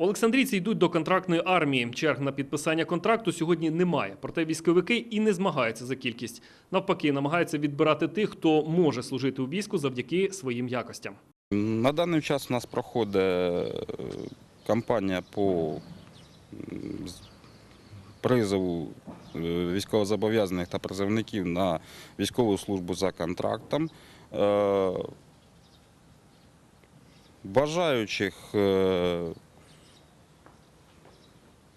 Олександрійці йдуть до контрактної армії. Черг на підписання контракту сьогодні немає. Проте військовики і не змагаються за кількість. Навпаки, намагаються відбирати тих, хто може служити у війську завдяки своїм якостям. На даний час у нас проходить е, кампанія по призову е, військовозобов'язаних та призовників на військову службу за контрактом. Е, Бажаючих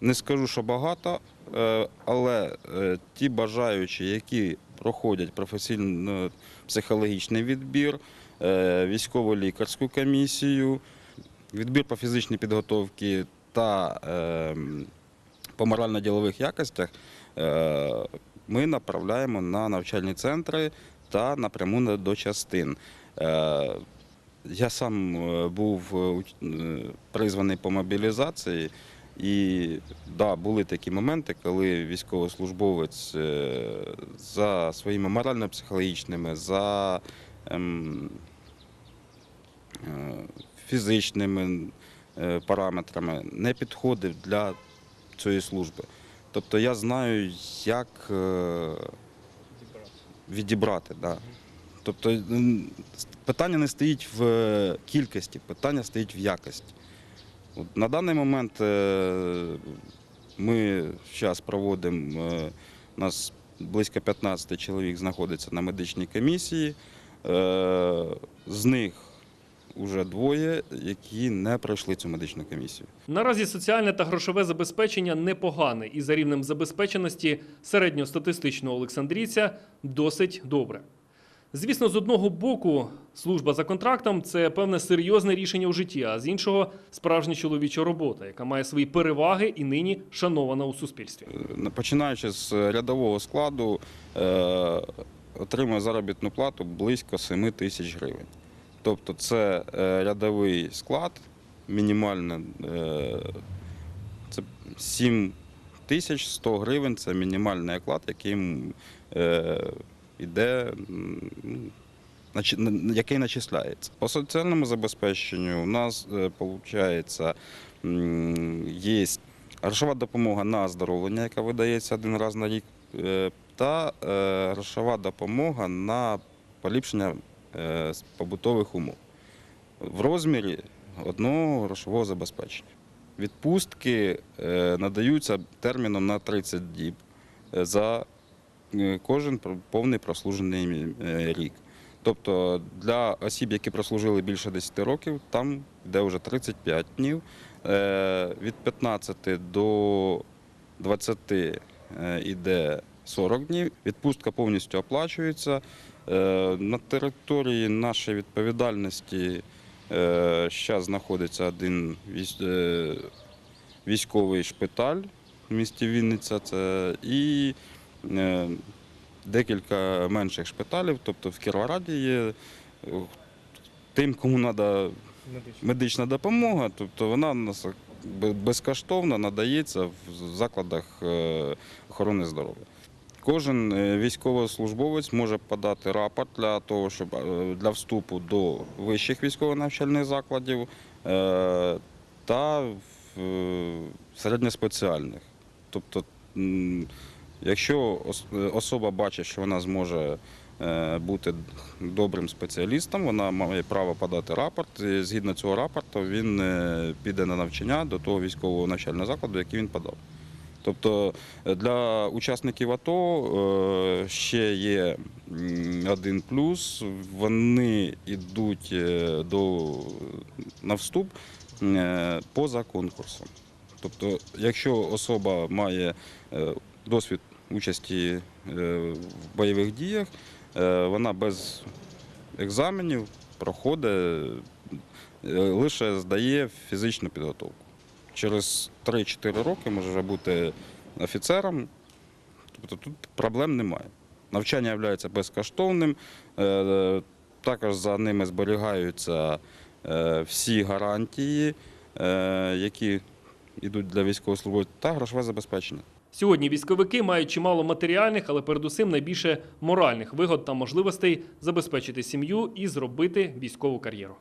не скажу, що багато, е, але е, ті бажаючі, які проходять професійно-психологічний відбір, е, військово-лікарську комісію, відбір по фізичній підготовці та по морально-ділових якостях, ми направляємо на навчальні центри та напряму до частин. Я сам був призваний по мобілізації, і да, були такі моменти, коли військовослужбовець е, за своїми морально-психологічними, за ем, е, фізичними е, параметрами не підходив для цієї служби. Тобто я знаю, як відібрати. Да. Тобто питання не стоїть в кількості, питання стоїть в якості. На даний момент е, ми зараз проводимо, е, у нас близько 15 чоловік знаходиться на медичній комісії. Е, З них вже двоє, які не пройшли цю медичну комісію. Наразі соціальне та грошове забезпечення непогане, і за рівнем забезпеченості середньостатистичного олександрійця досить добре. Звісно, з одного боку, служба за контрактом це певне серйозне рішення у житті, а з іншого справжня чоловіча робота, яка має свої переваги і нині шанована у суспільстві. Е, Починаючи з рядового складу, е, отримує заробітну плату близько 7 тисяч гривень. Тобто це е, рядовий склад, мінімально це 7 тисяч 100 гривень це мінімальний оклад, який е, на- який начисляється. По соціальному забезпеченню у нас виходить, є грошова допомога на оздоровлення, яка видається один раз на рік, е, та е, грошова допомога на поліпшення е, побутових умов в розмірі одного грошового забезпечення. Відпустки е, надаються терміном на 30 діб е, за е, кожен повний прослужений е, рік. Тобто для осіб, які прослужили більше 10 років, там йде вже 35 днів. Е, Від 15 до 20 е, йде 40 днів. Відпустка повністю оплачується. Е, На території нашої відповідальності зараз знаходиться один е, військовий шпиталь в місті Вінниця. Це і е, декілька менших шпиталів, тобто в Кіровограді є е, тим, кому треба медична допомога, тобто вона нас безкоштовно надається в закладах е, охорони здоров'я. Кожен е, військовослужбовець може подати рапорт для того, щоб е, для вступу до вищих військово-навчальних закладів е, та е, середньоспеціальних. Тобто, якщо особа бачить, що вона зможе е, бути добрим спеціалістом, вона має право подати рапорт. І згідно цього рапорту він е, піде на навчання до того військового навчального закладу, який він подав. Тобто е, для учасників АТО ще є один плюс. Вони йдуть до, на вступ поза конкурсом. Тобто, якщо особа має досвід участі е, в бойових діях, е, вона без екзаменів проходить, е, лише здає фізичну підготовку. Через 3-4 роки може бути офіцером, тобто тут проблем немає. Навчання є безкоштовним, також за ними зберігаються всі гарантії, які йдуть для військовослужбовців, та грошове забезпечення. Сьогодні військовики мають чимало матеріальних, але передусім найбільше моральних вигод та можливостей забезпечити сім'ю і зробити військову кар'єру.